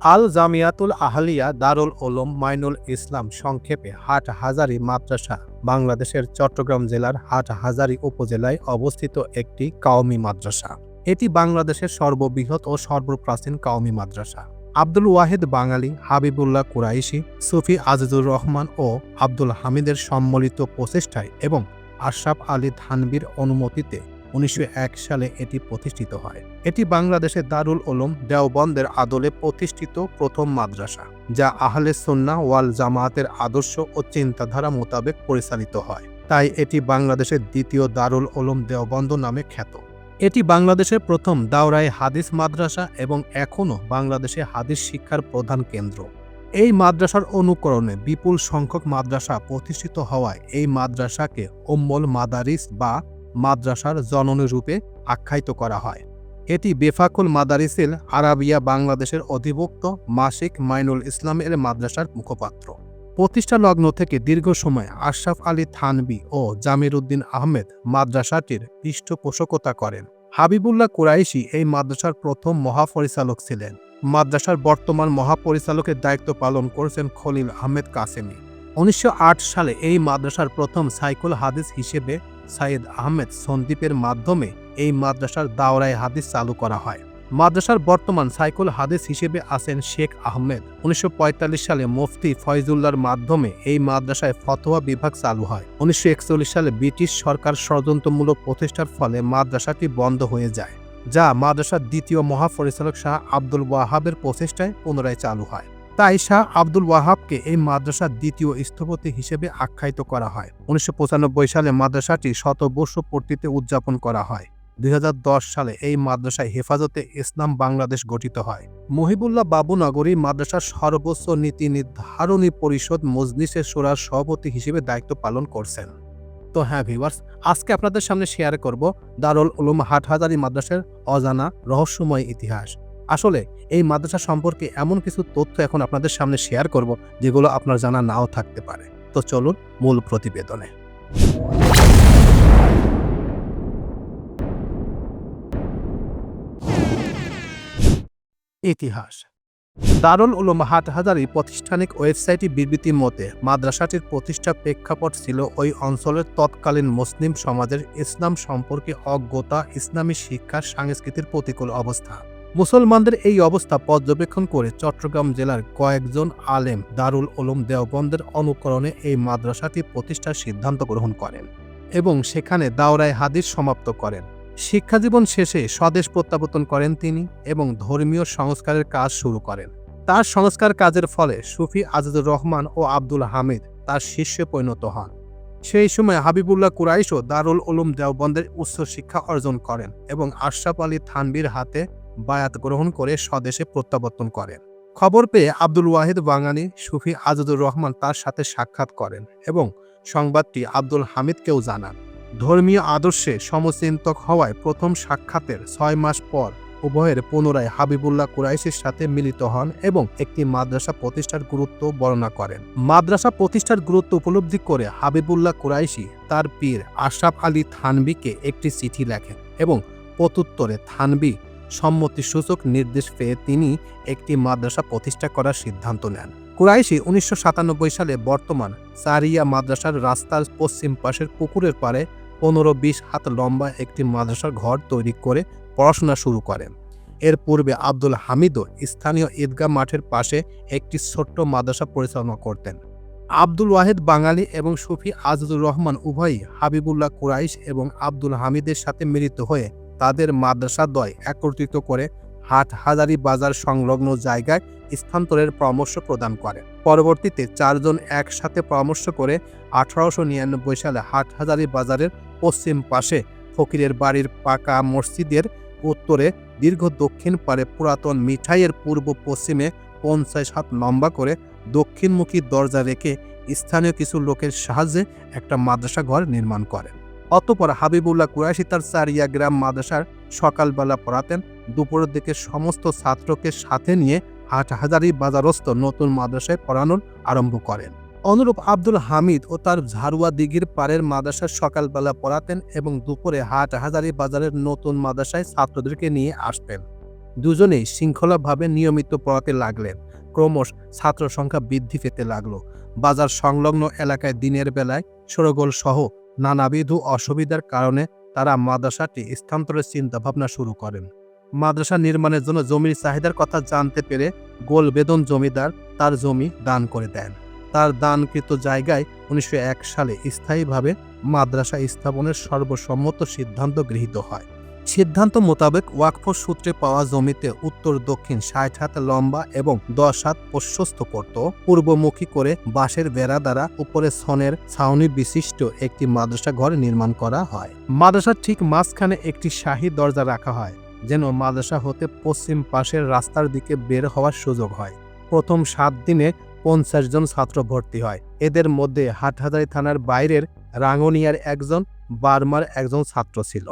আল জামিয়াতুল আহলিয়া দারুল ওলম মাইনুল ইসলাম সংক্ষেপে হাট হাজারি মাদ্রাসা, বাংলাদেশের চট্টগ্রাম জেলার হাট হাজারি উপজেলায় অবস্থিত একটি কাওমি মাদ্রাসা। এটি বাংলাদেশের সর্ববৃহৎ ও সর্বপ্রাচীন কাওমি মাদ্রাসা। আব্দুল ওয়াহেদ বাঙালি, হাবিবুল্লাহ কুরাইশি, সুফি আজিজুর রহমান ও আব্দুল হামিদের সম্মিলিত প্রচেষ্টায় এবং আশরাফ আলী থানবির অনুমতিতে উনিশশো এক সালে এটি প্রতিষ্ঠিত হয়। এটি বাংলাদেশের দারুল ওলম দেওবন্দের আদলে প্রতিষ্ঠিত প্রথম মাদ্রাসা, যা আহলে সুন্না ওয়াল জামায়াতের আদর্শ ও চিন্তাধারা মোতাবেক পরিচালিত হয়। তাই এটি বাংলাদেশের দ্বিতীয় দারুল ওলম দেওবন্দ নামে খ্যাত। এটি বাংলাদেশের প্রথম দাওরাই হাদিস মাদ্রাসা এবং এখনও বাংলাদেশে হাদিস শিক্ষার প্রধান কেন্দ্র। এই মাদ্রাসার অনুকরণে বিপুল সংখ্যক মাদ্রাসা প্রতিষ্ঠিত হওয়ায় এই মাদ্রাসাকে ওম্মল মাদারিস বা মাদ্রাসার জননী রূপে আখ্যায়িত করা হয়। এটি বেফাকুল মাদারিসিল আরাবিয়া বাংলাদেশের অধিভুক্ত মাসিক মাইনুল ইসলামের মাদ্রাসার মুখপাত্র। প্রতিষ্ঠা লগ্ন থেকে দীর্ঘ সময় আশরাফ আলী থানবি ও জামির উদ্দিন আহমেদ মাদ্রাসাটির পৃষ্ঠপোষকতা করেন। হাবিবুল্লাহ কুরাইশি এই মাদ্রাসার প্রথম মহাপরিচালক ছিলেন। মাদ্রাসার বর্তমান মহাপরিচালকের দায়িত্ব পালন করেছেন খলিল আহমেদ কাসেমি। উনিশশো আট সালে এই মাদ্রাসার প্রথম সাইকুল হাদিস হিসেবে সাইদ আহমেদ সন্দীপের মাধ্যমে এই মাদ্রাসার দাওরায় হাদিস চালু করা হয়। মাদ্রাসার বর্তমান সাইকুল হাদিস হিসেবে আছেন শেখ আহমেদ। উনিশশো পঁয়তাল্লিশ সালে মুফতি ফয়জুল্লার মাধ্যমে এই মাদ্রাসায় ফতোয়া বিভাগ চালু হয়। উনিশশো একচল্লিশ সালে ব্রিটিশ সরকার ষড়যন্ত্রমূলক প্রতিষ্ঠার ফলে মাদ্রাসাটি বন্ধ হয়ে যায়, যা মাদ্রাসার দ্বিতীয় মহাপরিচালক শাহ আব্দুল ওয়াহাবের প্রচেষ্টায় পুনরায় চালু হয়। তাই শাহ আব্দুল ওয়াহাবকে এই মাদ্রাসার দ্বিতীয় স্থপতি হিসেবে আখ্যায়িত করা হয়। উনিশশো পঁচানব্বই সালে মাদ্রাসাটি শতবর্ষ পূর্তিতে উদযাপন করা হয়। দু হাজার দশ সালে এই মাদ্রাসায় হেফাজতে ইসলাম বাংলাদেশ গঠিত হয়। মহিবুল্লাহ বাবুনগরী মাদ্রাসার সর্বোচ্চ নীতি নির্ধারণী পরিষদ মজলিসের সোরার সভাপতি হিসেবে দায়িত্ব পালন করছেন। তো হ্যাঁ ভিউয়ার্স, আজকে আপনাদের সামনে শেয়ার করব দারুল উলুম হাটহাজারি মাদ্রাসার অজানা রহস্যময় ইতিহাস। আসলে এই মাদ্রাসা সম্পর্কে এমন কিছু তথ্য এখন আপনাদের সামনে শেয়ার করব, যেগুলো আপনার জানা নাও থাকতে পারে। তো চলুন মূল প্রতিবেদনে। ইতিহাস। দারুল উলুম হাটহাজারি প্রতিষ্ঠানিক ওয়েবসাইটে বিবৃতি মতে, মাদ্রাসাটির প্রতিষ্ঠা প্রেক্ষাপট ছিল ওই অঞ্চলের তৎকালীন মুসলিম সমাজের ইসলাম সম্পর্কে অজ্ঞতা, ইসলামী শিক্ষা সংস্কৃতির প্রতিকূল অবস্থা। মুসলমানদের এই অবস্থা পর্যবেক্ষণ করে চট্টগ্রাম জেলার কয়েকজন আলেম দারুল উলুম দেওবন্দের অনুকরণে এই মাদ্রাসাটি প্রতিষ্ঠার সিদ্ধান্ত গ্রহণ করেন এবং সেখানে দাওরায় হাদিস সমাপ্ত করেন। শিক্ষাজীবন শেষে স্বদেশ প্রত্যাবর্তন করেন তিনি এবং ধর্মীয় সংস্কারের কাজ শুরু করেন। তার সংস্কার কাজের ফলে সুফি আজিজুর রহমান ও আব্দুল হামিদ তার শিষ্যে পরিণত হন। সেই সময় হাবিবুল্লাহ কুরাইশও দারুল উলুম দেওবন্দের উচ্চ শিক্ষা অর্জন করেন এবং আশরাফ আলী থানবির হাতে বায়াত গ্রহণ করে স্বদেশে প্রত্যাবর্তন করেন। খবর পেয়ে আব্দুল ওয়াহিদ বাঙালি সুফি আজিজুর রহমান তার সাথে সাক্ষাৎ করেন এবং সংবাদটি আব্দুল হামিদকেও জানান। ধর্মীয় আদর্শে সমচিন্তক হওয়ায় প্রথম সাক্ষাতের ছয় মাস পর উভয়ের পুনরায় হাবিবুল্লাহ কুরাইশের সাথে মিলিত হন এবং একটি মাদ্রাসা প্রতিষ্ঠার গুরুত্ব বর্ণনা করেন। মাদ্রাসা প্রতিষ্ঠার গুরুত্ব উপলব্ধি করে হাবিবুল্লাহ কুরাইশি তার পীর আশরাফ আলী থানবিকে একটি চিঠি লেখেন এবং প্রত্যুত্তরে থানবি সম্মতিসূচক নির্দেশ পেয়ে তিনি একটি মাদ্রাসা প্রতিষ্ঠা করার সিদ্ধান্ত নেন। কুরাইশি উনিশশো সাতানব্বই সালে বর্তমান সারিয়া মাদ্রাসার রাস্তার পশ্চিম পাশের পুকুরের পাড়ে পনেরো বিশ হাত লম্বা একটি মাদ্রাসার ঘর তৈরি করে পড়াশোনা শুরু করেন। এর পূর্বে আব্দুল হামিদও স্থানীয় ঈদগাহ মাঠের পাশে একটি ছোট্ট মাদ্রাসা পরিচালনা করতেন। আব্দুল ওয়াহেদ বাঙালি এবং সুফি আজিজুর রহমান উভয়ই হাবিবুল্লাহ কুরাইশ এবং আব্দুল হামিদের সাথে মিলিত হয়ে তাদের মাদ্রাসা দয় একত্রিত করে হাট হাজারি বাজার সংলগ্ন জায়গায় স্থানান্তরের পরামর্শ প্রদান করে। পরবর্তীতে চারজন একসাথে পরামর্শ করে আঠারোশো নিরানব্বই সালে হাট হাজারি বাজারের পশ্চিম পাশে ফকিরের বাড়ির পাকা মসজিদের উত্তরে দীর্ঘ দক্ষিণ পারে পুরাতন মিঠাইয়ের পূর্ব পশ্চিমে পঞ্চাশ হাত লম্বা করে দক্ষিণমুখী দরজা রেখে স্থানীয় কিছু লোকের সাহায্যে একটা মাদ্রাসা ঘর নির্মাণ করেন। অতপর হাবিবুল্লাহ কুরাইশি তার চারিয়া গ্রাম মাদ্রাসার সকালবেলা পড়াতেন। দুপুরের দিকে সমস্ত ছাত্রকে সাথে নিয়ে হাট হাজারি বাজারস্থ নতুন মাদ্রাসায় পড়ানোর আরম্ভ করেন। অনুরূপ আব্দুল হামিদ ও তার ঝাড়ুয়া দিঘির পাড়ের মাদ্রাসার সকালবেলা পড়াতেন এবং দুপুরে হাট হাজারি বাজারের নতুন মাদ্রাসায় ছাত্রদেরকে নিয়ে আসতেন। দুজনেই শৃঙ্খলাভাবে নিয়মিত পড়াতে লাগলেন। ক্রমশ ছাত্র সংখ্যা বৃদ্ধি পেতে লাগল। বাজার সংলগ্ন এলাকায় দিনের বেলায় সরগোল সহ নানাবিধ অসুবিধার কারণে তারা মাদ্রাসাটি স্থানান্তরের চিন্তাভাবনা শুরু করেন। মাদ্রাসা নির্মাণের জন্য জমির চাহিদার কথা জানতে পেরে গোল বেদন জমিদার তার জমি দান করে দেন। তার দানকৃত জায়গায় উনিশশো এক সালে স্থায়ীভাবে মাদ্রাসা স্থাপনের সর্বসম্মত সিদ্ধান্ত গৃহীত হয়। সিদ্ধান্ত মোতাবেক ওয়াকফ সূত্রে পাওয়া জমিতে উত্তর, দক্ষিণ ষাট হাত লম্বা এবং দশ হাত প্রশস্ত করত পূর্বমুখী করে বাঁশের বেড়া দ্বারা উপরে সনের ছাউনি বিশিষ্ট একটি মাদ্রাসা ঘর নির্মাণ করা হয়। মাদ্রাসার ঠিক মাঝখানে একটি শাহী দরজা রাখা হয়, যেন মাদ্রাসা হতে পশ্চিম পাশের রাস্তার দিকে বের হওয়ার সুযোগ হয়। প্রথম সাত দিনে পঞ্চাশ জন ছাত্র ভর্তি হয়। এদের মধ্যে হাটহাজারী থানার বাইরের রাঙ্গনিয়ার একজন, বার্মার একজন ছাত্র ছিল।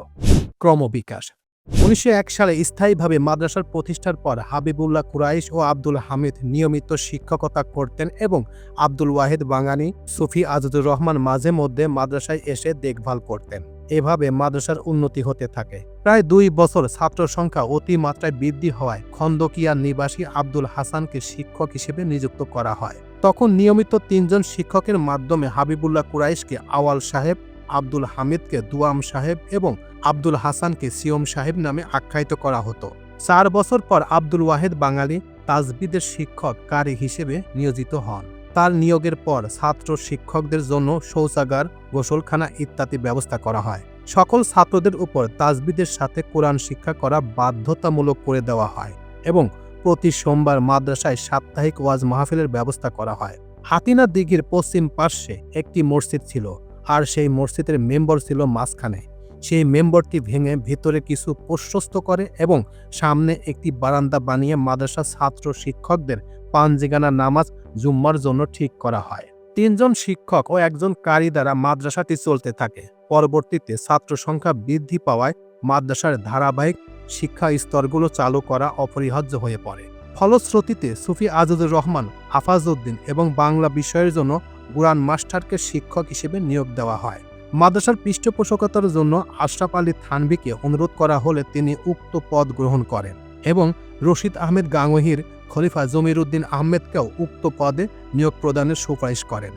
ক্রমবিকাশ। উনিশশো এক সালে স্থায়ীভাবে মাদ্রাসার প্রতিষ্ঠার পর হাবিবুল্লাহ কুরাইশ ও আব্দুল হামিদ নিয়মিত শিক্ষকতা করতেন এবং আব্দুল ওয়াহিদ বাঙানি সুফি আজদুর রহমান মাঝে মধ্যে মাদ্রাসায় এসে দেখভাল করতেন। এভাবে মাদ্রাসার উন্নতি হতে থাকে। প্রায় দুই বছর ছাত্র সংখ্যা অতিমাত্রায় বৃদ্ধি হওয়ায় খন্দকিয়া নিবাসী আব্দুল হাসানকে শিক্ষক হিসেবে নিযুক্ত করা হয়। তখন নিয়মিত তিনজন শিক্ষকের মাধ্যমে হাবিবুল্লাহ কুরাইশকে আওয়াল সাহেব আব্দুল হামিদকে দুয়াম সাহেব এবং আব্দুল হাসানকে সিয়ম সাহেব নামে আখ্যায়িত করা হতো। চার বছর পর আব্দুল ওয়াহেদ বাঙালি তাজবিদের শিক্ষক, কারি হিসেবে নিয়োজিত হন। তার নিয়োগের পর ছাত্র শিক্ষকদের জন্য শৌচাগার, গোসলখানা ইত্যাদি ব্যবস্থা করা হয়। সকল ছাত্রদের উপর তাজবিদের সাথে কোরআন শিক্ষা করা বাধ্যতামূলক করে দেওয়া হয় এবং প্রতি সোমবার মাদ্রাসায় সাপ্তাহিক ওয়াজ মাহফিলের ব্যবস্থা করা হয়। হাতিনা দিঘির পশ্চিম পার্শ্বে একটি মসজিদ ছিল। আর সেই মসজিদের মেম্বর ছিল মাঝখানে। সেই মেম্বরটি ভেঙে ভিতরে কিছু প্রশস্ত করে এবং সামনে একটি বারান্দা বানিয়ে মাদ্রাসা ছাত্র শিক্ষকদের পাঞ্জিগানা নামাজ জুম্মার জন্য ঠিক করা হয়। তিনজন শিক্ষক ও একজন কারি দ্বারা মাদ্রাসাটি চলতে থাকে। পরবর্তীতে ছাত্র সংখ্যা বৃদ্ধি পাওয়ায় মাদ্রাসার ধারাবাহিক শিক্ষা স্তরগুলো চালু করা অপরিহার্য হয়ে পড়ে। ফলশ্রুতিতে সুফি আজুদুর রহমান, হাফাজউদ্দিন এবং বাংলা বিষয়ের জন্য কুরআন মাস্টারকে শিক্ষক হিসেবে নিয়োগ দেওয়া হয়। মাদ্রাসার পৃষ্ঠপোষকতার জন্য আশরাফ আলী থানভিকে অনুরোধ করা হলে তিনি উক্ত পদ গ্রহণ করেন এবং রশিদ আহমেদ গাঙ্গহির খলিফা জমির উদ্দিন আহমেদকেও উক্ত পদে নিয়োগ প্রদানের সুপারিশ করেন।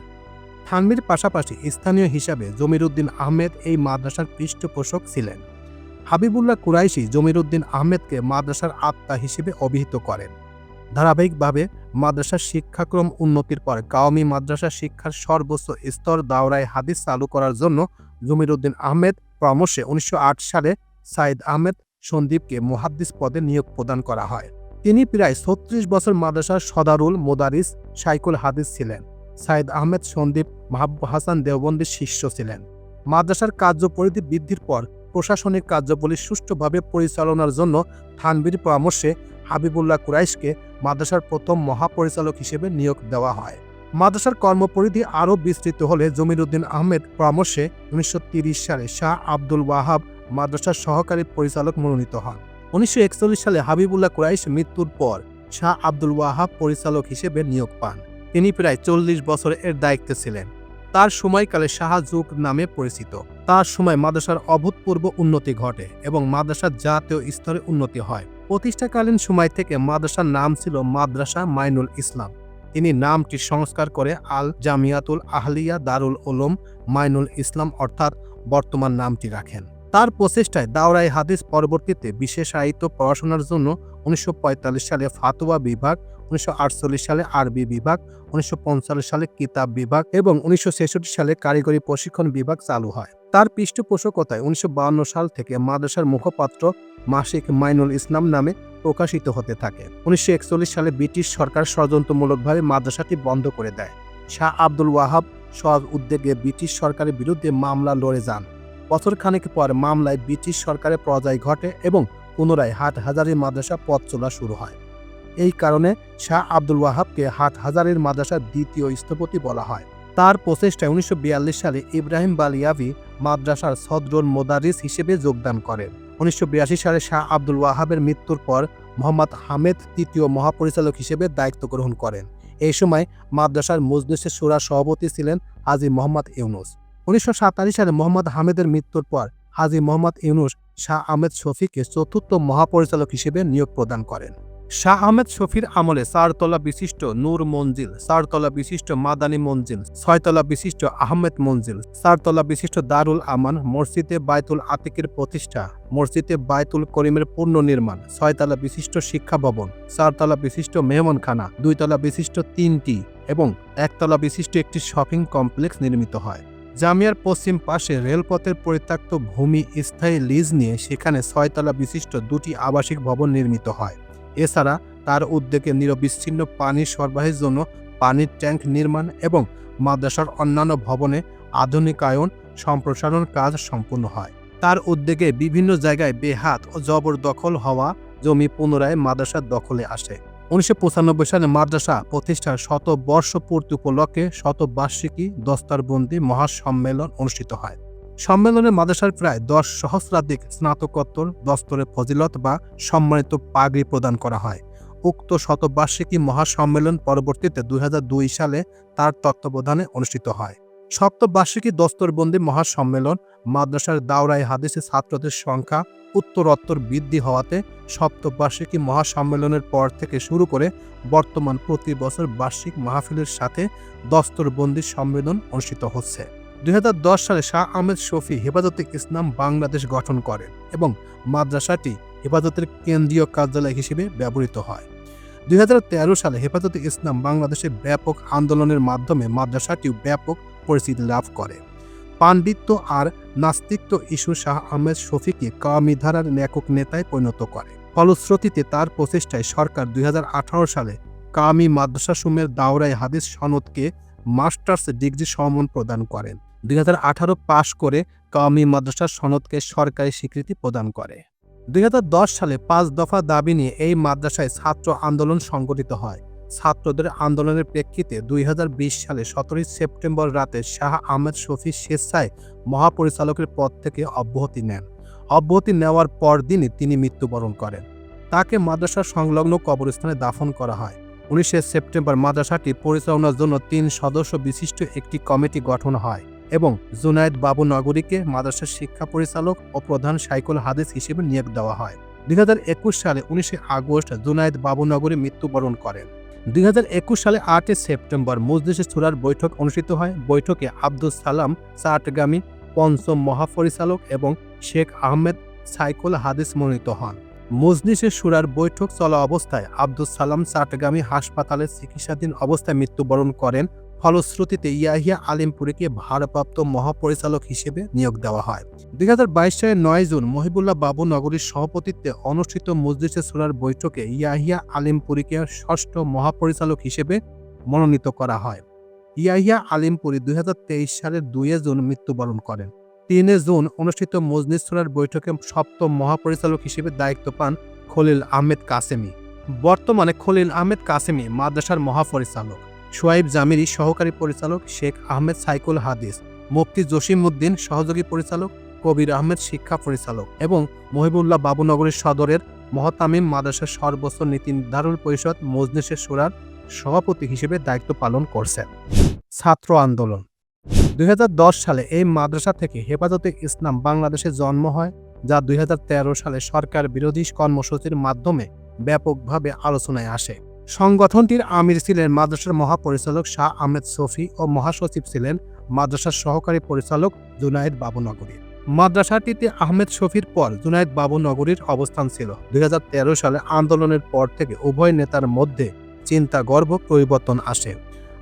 থানভির পাশাপাশি স্থানীয় হিসাবে জমির উদ্দিন আহমেদ এই মাদ্রাসার পৃষ্ঠপোষক ছিলেন। হাবিবুল্লাহ কুরাইশি জমির উদ্দিন আহমেদকে মাদ্রাসার আত্মা হিসেবে অভিহিত করেন। ধারাবাহিকভাবে মাদ্রাসার শিক্ষাক্রম উন্নতির পর কাওমি মাদ্রাসা শিক্ষার সর্বোচ্চ স্তর দাওরায় হাদিস চালু করার জন্য জমির উদ্দিন আহমেদ পরামর্শে উনিশশো সালে সাইদ আহমেদ সন্দীপকে মুহাদ্দিস পদে নিয়োগ প্রদান করা হয়। তিনি প্রায় ছত্রিশ বছর মাদ্রাসার সদারুল মোদারিস সাইকুল হাদিস ছিলেন। সাইদ আহমেদ সন্দীপ মাহবুব হাসান দেওবন্দির শিষ্য ছিলেন। মাদ্রাসার কার্যপরিধি বৃদ্ধির পর প্রশাসনিক কার্যাবলী সুষ্ঠুভাবে পরিচালনার জন্য থানবির পরামর্শে হাবিবুল্লাহ কুরাইশকে মাদ্রাসার প্রথম মহাপরিচালক হিসেবে নিয়োগ দেওয়া হয়। মাদ্রাসার কর্মপরিধি আরও বিস্তৃত হলে জমিরুদ্দিন আহমেদ পরামর্শে উনিশশো সালে শাহ আব্দুল ওয়াহাব মাদ্রাসার সহকারী পরিচালক মনোনীত হন। উনিশশো একচল্লিশ সালে হাবিবুল্লাহ কুরাইশ মৃত্যুর পর শাহ আব্দুল ওয়াহাব পরিচালক হিসেবে নিয়োগ পান। তিনি প্রায় চল্লিশ বছর এর দায়িত্বে ছিলেন। তার সময়কালে শাহযুগ নামে পরিচিত। তার সময় মাদ্রাসার অভূতপূর্ব উন্নতি ঘটে এবং মাদ্রাসার জাতীয় স্তরে উন্নতি হয়। প্রতিষ্ঠাকালীন সময় থেকে মাদ্রাসার নাম ছিল মাদ্রাসা মাইনুল ইসলাম। তিনি নামটি সংস্কার করে আল জামিয়াতুল আহলিয়া দারুল ওলম মাইনুল ইসলাম অর্থাৎ বর্তমান নামটি রাখেন। তার প্রচেষ্টায় দাওরাই হাদিস পরবর্তীতে বিশেষ বিশেষায়িত পড়াশোনার জন্য উনিশশো পঁয়তাল্লিশ সালে ফাতুয়া বিভাগ, উনিশশো আটচল্লিশ সালে আরবি বিভাগ, উনিশশো সালে কিতাব বিভাগ এবং উনিশশো ছেষট্টি সালে কারিগরি প্রশিক্ষণ বিভাগ চালু হয়। তার পৃষ্ঠপোষকতায় উনিশশো সাল থেকে মাদ্রাসার মুখপাত্র মাসিক মাইনুল ইসলাম নামে প্রকাশিত হতে থাকে। উনিশশো একচল্লিশ সালে ব্রিটিশ সরকার ষড়যন্ত্রমূলকভাবে মাদ্রাসাটি বন্ধ করে দেয়। শাহ আব্দুল ওয়াহাব সহজ উদ্যোগে ব্রিটিশ সরকারের বিরুদ্ধে মামলা লড়ে যান। বছর খানেক পর মামলায় ব্রিটিশ সরকারের পরাজয় ঘটে এবং পুনরায় হাট হাজারি মাদ্রাসা পথ চলা শুরু হয়। এই কারণে শাহ আব্দুল ওয়াহাবকে হাট হাজারের মাদ্রাসার দ্বিতীয় স্থপতি বলা হয়। তার প্রচেষ্টায় উনিশশো বিয়াল্লিশ সালে ইব্রাহিম বালিয়াভি মাদ্রাসার সদরুল মোদারিস হিসেবে যোগদান করেন। উনিশশো বিরাশি সালে শাহ আব্দুল ওয়াহাবের মৃত্যুর পর মোহাম্মদ হামেদ তৃতীয় মহাপরিচালক হিসেবে দায়িত্ব গ্রহণ করেন। এই সময় মাদ্রাসার মজলিসের সুরা সভাপতি ছিলেন হাজি মোহাম্মদ ইউনুস। উনিশশো সালে মোহাম্মদ হামেদের মৃত্যুর পর হাজি মোহাম্মদ ইউনুস শাহ আহমেদ শফিকে চতুর্থ মহাপরিচালক হিসেবে নিয়োগ প্রদান করেন। শাহ আহমেদ শফির আমলে চারতলা বিশিষ্ট নূর মঞ্জিল, চারতলা বিশিষ্ট মাদানী মঞ্জিল, ছয়তলা বিশিষ্ট আহমেদ মঞ্জিল, চারতলা বিশিষ্ট দারুল আমান মসজিদে বায়তুল আতিকের প্রতিষ্ঠা, মসজিদে বায়তুল করিমের পুনর্নির্মাণ ছয়তলা বিশিষ্ট শিক্ষা ভবন, চারতলা বিশিষ্ট মেহমানখানা, দুইতলা বিশিষ্ট তিনটি এবং একতলা বিশিষ্ট একটি শপিং কমপ্লেক্স নির্মিত হয়। জামিয়ার পশ্চিম পাশে রেলপথের পরিত্যক্ত ভূমি স্থায়ী লিজ নিয়ে সেখানে ছয়তলা বিশিষ্ট দুটি আবাসিক ভবন নির্মিত হয়। এছাড়া তার উদ্যোগে নিরবিচ্ছিন্ন পানি সরবরাহের জন্য পানির ট্যাঙ্ক নির্মাণ এবং মাদ্রাসার অন্যান্য ভবনে আধুনিকায়ন সম্প্রসারণ কাজ সম্পূর্ণ হয়। তার উদ্যোগে বিভিন্ন জায়গায় বেহাত ও জবরদখল হওয়া জমি পুনরায় মাদ্রাসার দখলে আসে। উনিশশো পঁচানব্বই সালে মাদ্রাসা প্রতিষ্ঠার শত বর্ষ পূর্তি উপলক্ষে শতবার্ষিকী দস্তারবন্দি মহাসম্মেলন অনুষ্ঠিত হয়। সম্মেলনে মাদ্রাসার প্রায় দশ সহস্রাধিক স্নাতকোত্তর দস্তরে ফজিলত বা সম্মানিত পাগড়ি প্রদান করা হয়। উক্ত শতবার্ষিকী মহাসম্মেলন পরবর্তীতে দুই হাজার দুই সালে তার তত্ত্বাবধানে অনুষ্ঠিত হয়। সপ্তবার্ষিকী দস্তরবন্দি মহাসম্মেলন মাদ্রাসার দাওরাই হাদিসে ছাত্রদের সংখ্যা উত্তরোত্তর বৃদ্ধি হওয়াতে সপ্তবার্ষিকী মহাসম্মেলনের পর থেকে শুরু করে বর্তমান প্রতি বছর বার্ষিক মাহফিলের সাথে দস্তরবন্দি সম্মেলন অনুষ্ঠিত হচ্ছে। দুই হাজার দশ সালে শাহ আহমেদ শফি হেফাজতে ইসলাম বাংলাদেশ গঠন করেন এবং মাদ্রাসাটি হেফাজতের কেন্দ্রীয় কার্যালয় হিসেবে ব্যবহৃত হয়। দুই হাজার তেরো সালে হেফাজতে ইসলাম বাংলাদেশে ব্যাপক আন্দোলনের মাধ্যমে মাদ্রাসাটিও ব্যাপক পরিচিতি লাভ করে। পাণ্ডিত্য আর নাস্তিত্ব ইস্যু শাহ আহমেদ শফিকে কামি ধারার একক নেতায় পরিণত করে। ফলশ্রুতিতে তার প্রচেষ্টায় সরকার দুই হাজার আঠারো সালে কামি মাদ্রাসাসমূহের দাওরাই হাদিস সনদকে মাস্টার্স ডিগ্রি সমন প্রদান করেন। দুই হাজার আঠারো পাশ করে কামি মাদ্রাসার সনদকে সরকারি স্বীকৃতি প্রদান করে। দুই হাজার দশ সালে পাঁচ দফা দাবি নিয়ে এই মাদ্রাসায় ছাত্র আন্দোলন সংগঠিত হয়। ছাত্রদের আন্দোলনের প্রেক্ষিতে দুই হাজার বিশ সালে সতেরোই সেপ্টেম্বর রাতে শাহ আহমেদ শফি স্বেচ্ছায় মহাপরিচালকের পদ থেকে অব্যাহতি নেন। অব্যাহতি নেওয়ার পরদিনই তিনি মৃত্যুবরণ করেন। তাকে মাদ্রাসার সংলগ্ন কবরস্থানে দাফন করা হয়। উনিশে সেপ্টেম্বর মাদ্রাসাটি পরিচালনার জন্য তিন সদস্য বিশিষ্ট একটি কমিটি গঠন হয়। এবং জুনায়েদ বাবু নগরীকে মাদ্রাসার শিক্ষা পরিচালক ও প্রধান সাইকুল হাদিস হিসেবে নিয়োগ দেওয়া হয়। দুই হাজার একুশ সালে উনিশে আগস্ট জুনায়েদ বাবু নগরী মৃত্যুবরণ করেন। দুই হাজার একুশ সালে আটই সেপ্টেম্বর মজলিসে সুরার বৈঠক অনুষ্ঠিত হয়। বৈঠকে আব্দুল সালাম চাটগামী পঞ্চম মহাপরিচালক এবং শেখ আহমেদ সাইকুল হাদিস মনোনীত হন। মজলিসের সুরার বৈঠক চলা অবস্থায় আব্দুল সালাম চাটগামী হাসপাতালে চিকিৎসাধীন অবস্থায় মৃত্যুবরণ করেন ফলশ্রুতিতে ইয়াহিয়া আলিমপুরীকে ভারপ্রাপ্ত মহাপরিচালক হিসেবে নিয়োগ দেওয়া হয়। দুই হাজার বাইশ সালের নয় জুন মহিবুল্লাহ বাবু নগরীর সভাপতিত্বে অনুষ্ঠিত মজলিসে সুরার বৈঠকে ইয়াহিয়া আলিমপুরীকে ষষ্ঠ মহাপরিচালক হিসেবে মনোনীত করা হয়। ইয়াহিয়া আলিমপুরী দুই হাজার তেইশ সালের দুই জুন মৃত্যুবরণ করেন। তিনে জুন অনুষ্ঠিত মজলিস সুরার বৈঠকে সপ্তম মহাপরিচালক হিসেবে দায়িত্ব পান খলিল আহমেদ কাসেমি। বর্তমানে খলিল আহমেদ কাসেমি মাদ্রাসার মহাপরিচালক। সোয়াইব জামিরি সহকারী পরিচালক শেখ আহমেদ সাইকুল হাদিস, মুফতি জসিম উদ্দিন সহযোগী পরিচালক কবির আহমেদ শিক্ষা পরিচালক এবং মহিবুল্লাহ বাবুনগরীর সদরের মহতামিম মাদ্রাসার সর্বোচ্চ নীতি নির্ধারণ পরিষদ মজলিসের সুরার সভাপতি হিসেবে দায়িত্ব পালন করছেন। ছাত্র আন্দোলন। দুই হাজার দশ সালে এই মাদ্রাসা থেকে হেফাজতে ইসলাম বাংলাদেশে জন্ম হয়, যা দুই হাজার তেরো সালে সরকার বিরোধী কর্মসূচির মাধ্যমে ব্যাপকভাবে আলোচনায় আসে। সংগঠনটির আমির ছিলেন মাদ্রাসার মহাপরিচালক শাহ আহমেদ সফি ও মহাসচিব ছিলেন মাদ্রাসার সহকারী পরিচালক জুনায়েদ বাবুনগরী মাদ্রাসাটিতে আহমেদ শফির পর জুনায়েদ বাবুনগরীর অবস্থান ছিল। দুই সালে আন্দোলনের পর থেকে উভয় নেতার মধ্যে চিন্তা গর্ভ পরিবর্তন আসে।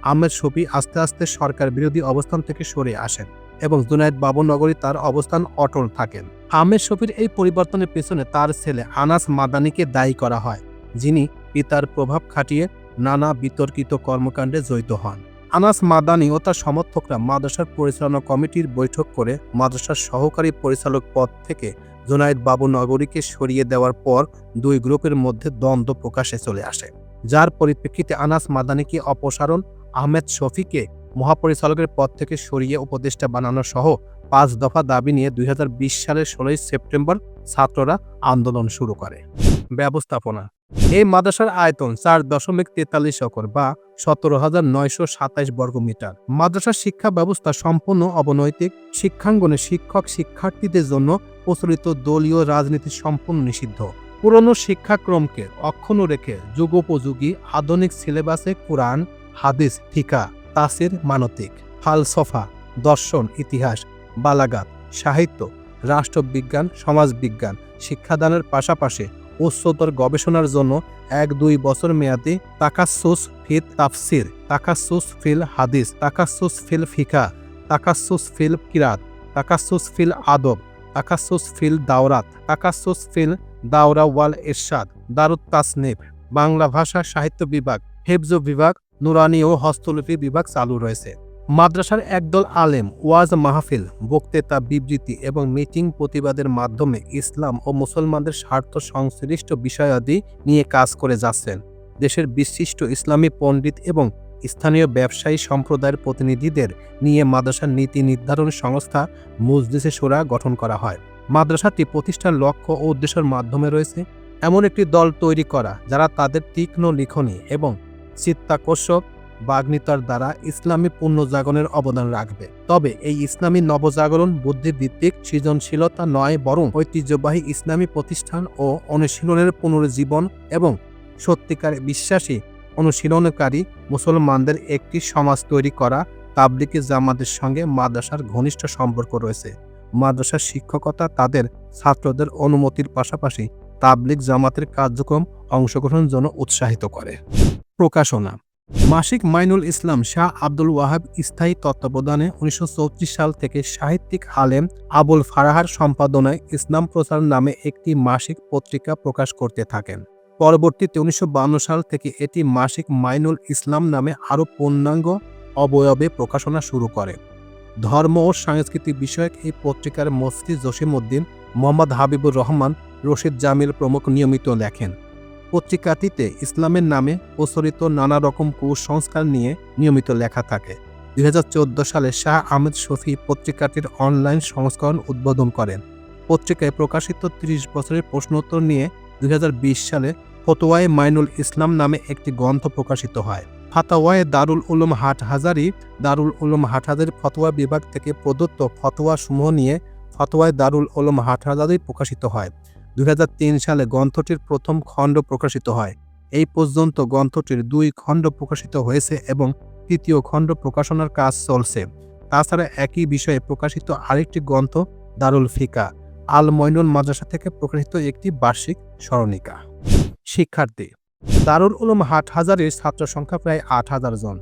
আহমেদ শফি আস্তে আস্তে সরকার বিরোধী অবস্থান থেকে সরে আসেন এবং জুনায়েদ বাবুনগরী তার অবস্থান অটল থাকেন। আহমেদ শফির এই পরিবর্তনের পেছনে তার ছেলে আনাস মাদানিকে দায়ী করা হয়, যিনি পিতার প্রভাব খাটিয়ে নানা বিতর্কিত কর্মকাণ্ডে জড়িত হন। আনাস মাদানি ও তার সমর্থকরা মাদ্রাসার পরিচালনা কমিটির বৈঠক করে মাদ্রাসার সহকারী পরিচালক পদ থেকে জোনায়েদ বাবু নগরীকে সরিয়ে দেওয়ার পর দুই গ্রুপের মধ্যে দ্বন্দ্ব প্রকাশে চলে আসে। যার পরিপ্রেক্ষিতে আনাস মাদানিকে অপসারণ, আহমেদ শফিকে মহাপরিচালকের পদ থেকে সরিয়ে উপদেষ্টা বানানো সহ পাঁচ দফা দাবি নিয়ে দুই হাজার বিশ সালের ষোলোই সেপ্টেম্বর ছাত্ররা আন্দোলন শুরু করে। ব্যবস্থাপনা এই মাদ্রাসার আয়তন চার দশমিক তেতাল্লিশ একর বা সতেরো হাজার নয়শো সাতাইশ বর্গমিটার মাদ্রাসার শিক্ষা ব্যবস্থা সম্পূর্ণ অবনৈতিক, শিক্ষাঙ্গনে শিক্ষক শিক্ষার্থীদের জন্য প্রচলিত দলীয় রাজনীতি সম্পূর্ণ নিষিদ্ধ। পুরনো শিক্ষাক্রমকে অক্ষুণ্ণ রেখে যুগোপযোগী আধুনিক সিলেবাসে কোরআন, হাদিস, ফিকা তাসির মানতিক, ফালসফা, দর্শন, ইতিহাস, বালাগাত, সাহিত্য, রাষ্ট্রবিজ্ঞান, সমাজবিজ্ঞান, শিক্ষাদানের পাশাপাশি উচ্চতর গবেষণার জন্য এক দুই বছর মেয়াদি তাকাসুস ফিল তাফসির তাকাসুস ফিল হাদিস তাকাসুস ফিল ফিকা তাকাসুস ফিল কিরাত তাকাসুস ফিল আদব তাকাসুস ফিল দাওরাত তাকাসুস ফিল দাওরা ওয়াল এরশাদ দারুত তাসনিফ, বাংলা ভাষা সাহিত্য বিভাগ, হেফজ বিভাগ, নুরানি ও হস্তলিপি বিভাগ চালু রয়েছে। মাদ্রাসার একদল আলেম ওয়াজ মাহফিল, বক্তৃতা, বিবৃতি এবং মিটিং প্রতিবাদের মাধ্যমে ইসলাম ও মুসলমানদের স্বার্থ সংশ্লিষ্ট বিষয়াদি নিয়ে কাজ করে যাচ্ছেন। দেশের বিশিষ্ট ইসলামী পণ্ডিত এবং স্থানীয় ব্যবসায়ী সম্প্রদায়ের প্রতিনিধিদের নিয়ে মাদ্রাসার নীতি নির্ধারণ সংস্থা মুজদিসে সুরা গঠন করা হয়। মাদ্রাসাটি প্রতিষ্ঠার লক্ষ্য ও উদ্দেশ্যের মাধ্যমে রয়েছে এমন একটি দল তৈরি করা, যারা তাদের তীক্ষ্ণ লিখনী এবং চিত্তাকর্ষক বাগ্নিতার দ্বারা ইসলামী পুণ্যজাগরণের অবদান রাখবে। তবে এই ইসলামী নবজাগরণ বুদ্ধিভিত্তিক সৃজনশীলতা নয়, বরং ঐতিহ্যবাহী ইসলামী প্রতিষ্ঠান ও অনুশীলনের পুনরুজ্জীবন এবং সত্যিকার বিশ্বাসী, অনুশীলনকারী মুসলমানদের একটি সমাজ তৈরি করা তাবলিকি জামাতের সঙ্গে মাদ্রাসার ঘনিষ্ঠ সম্পর্ক রয়েছে। মাদ্রাসার শিক্ষকতা তাদের ছাত্রদের অনুমতির পাশাপাশি তাবলিক জামাতের কার্যক্রম অংশগ্রহণের জন্য উৎসাহিত করে। প্রকাশনা মাসিক মাইনুল ইসলাম শাহ আব্দুল ওয়াহাব স্থায়ী তত্ত্বাবধানে উনিশশো চৌত্রিশ সাল থেকে সাহিত্যিক আলেম আবুল ফারাহার সম্পাদনায় ইসলাম প্রচার নামে একটি মাসিক পত্রিকা প্রকাশ করতে থাকেন। পরবর্তীতে উনিশশো সাল থেকে এটি মাসিক মাইনুল ইসলাম নামে আরও পূর্ণাঙ্গ অবয়বে প্রকাশনা শুরু করে। ধর্ম ও সাংস্কৃতিক বিষয়ক এই পত্রিকার মসজি জসিমউদ্দিন মোহাম্মদ হাবিবুর রহমান রশিদ জামিল প্রমুখ নিয়মিত লেখেন। পত্রিকাটিতে ইসলামের নামে প্রচলিত নানা রকম কুসংস্কার নিয়ে নিয়মিত লেখা থাকে। দু হাজার চোদ্দ সালে শাহ আহমেদ শফি পত্রিকাটির অনলাইন সংস্করণ উদ্বোধন করেন। পত্রিকায় প্রকাশিত ৩০ বছরের প্রশ্নোত্তর নিয়ে দু হাজার বিশ সালে ফতোয়ায়ে মাইনুল ইসলাম নামে একটি গ্রন্থ প্রকাশিত হয়। ফাতাওয়ায়ে দারুল উলুম হাটহাজারি দারুল উলুম হাটহাজারি ফতোয়া বিভাগ থেকে প্রদত্ত ফতোয়া সমূহ নিয়ে ফতোয়ায়ে দারুল উলুম হাটহাজারি প্রকাশিত হয়। দুই হাজার তিন সালে গ্রন্থটির প্রথম খণ্ড প্রকাশিত হয়। এই পর্যন্ত গ্রন্থটির দুই খণ্ড প্রকাশিত হয়েছে এবং তৃতীয় খণ্ড প্রকাশনার কাজ চলছে। তাছাড়া একই বিষয়ে প্রকাশিত আরেকটি গ্রন্থ, দারুল ফিকা আল মইনুল মাদ্রাসা থেকে প্রকাশিত একটি বার্ষিক স্মরণিকা। শিক্ষার্থী, দারুল উলুম হাট হাজারের ছাত্র সংখ্যা প্রায় আট হাজার জন।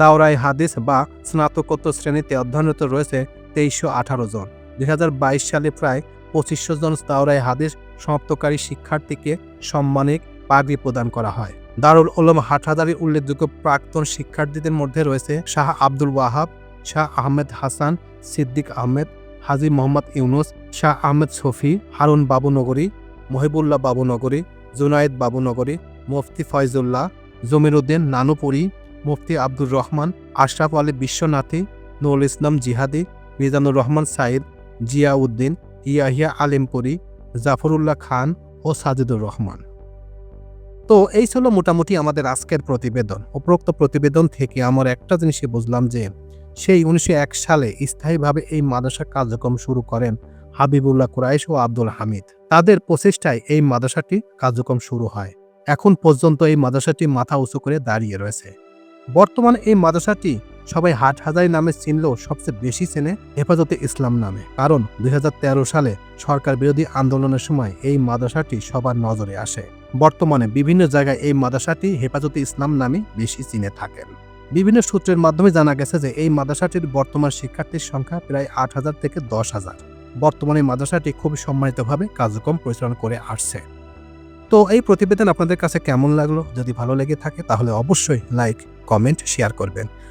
দাওরাই হাদিস বা স্নাতকোত্তর শ্রেণীতে অধ্যয়নরত রয়েছে তেইশশো আঠারো জন। দুই হাজার বাইশ সালে প্রায় পঁচিশশো জন দাওরাই হাদিস সমাপ্তকারী শিক্ষার্থীকে সম্মানিক পাগড়ি প্রদান করা হয়। দারুল উলুম হাটহাজারির উল্লেখযোগ্য প্রাক্তন শিক্ষার্থীদের মধ্যে রয়েছে শাহ আব্দুল ওয়াহাব, শাহ আহমেদ হাসান, সিদ্দিক আহমেদ, হাজি মোহাম্মদ ইউনুস, শাহ আহমেদ শফি, হারুন বাবুনগরী, মহিবুল্লাহ বাবুনগরী, জুনায়েদ বাবুনগরী, মুফতি ফয়জুল্লাহ, জমিরুদ্দিন নানুপুরি, মুফতি আব্দুর রহমান, আশরাফ আলী বিশ্বনাথী, নুরুল ইসলাম জিহাদি, মিজানুর রহমান সাইদ জিয়াউদ্দিন ইয়াহিয়া আলিমপুরি, জাফরুল্লাহ খান ও সাজিদুর রহমান। তো এই ছিল মোটামুটি আমাদের আজকের প্রতিবেদন। উপরোক্ত প্রতিবেদন থেকে আমার একটা জিনিসই বুঝলাম যে, সেই উনিশশো এক সালে স্থায়ীভাবে এই মাদ্রাসা কার্যক্রম শুরু করেন হাবিবুল্লাহ কুরাইশ ও আব্দুল হামিদ। তাদের প্রচেষ্টায় এই মাদ্রাসাটি কার্যক্রম শুরু হয়। এখন পর্যন্ত এই মাদ্রাসাটি মাথা উঁচু করে দাঁড়িয়ে রয়েছে। বর্তমানে এই মাদ্রাসাটি সবাই হাট হাজারি নামে চিনলেও সবচেয়ে বেশি চেনে হেফাজতে ইসলাম নামে। কারণ দুই হাজার তেরো সালে সরকার বিরোধী আন্দোলনের সময় এই মাদ্রাসাটি সবার নজরে আসে। বর্তমানে বিভিন্ন জায়গায় এই মাদ্রাসাটি হেফাজতে ইসলাম নামে বেশি চিনে থাকেন। বিভিন্ন সূত্রের মাধ্যমে জানা গেছে যে এই মাদ্রাসাটির বর্তমান শিক্ষার্থীর সংখ্যা প্রায় আট হাজার থেকে দশ হাজার। বর্তমানে মাদ্রাসাটি খুব সম্মানিতভাবে কার্যক্রম পরিচালনা করে আসছে। তো এই প্রতিবেদন আপনাদের কাছে কেমন লাগল? যদি ভালো লেগে থাকে তাহলে অবশ্যই লাইক, কমেন্ট, শেয়ার করবেন।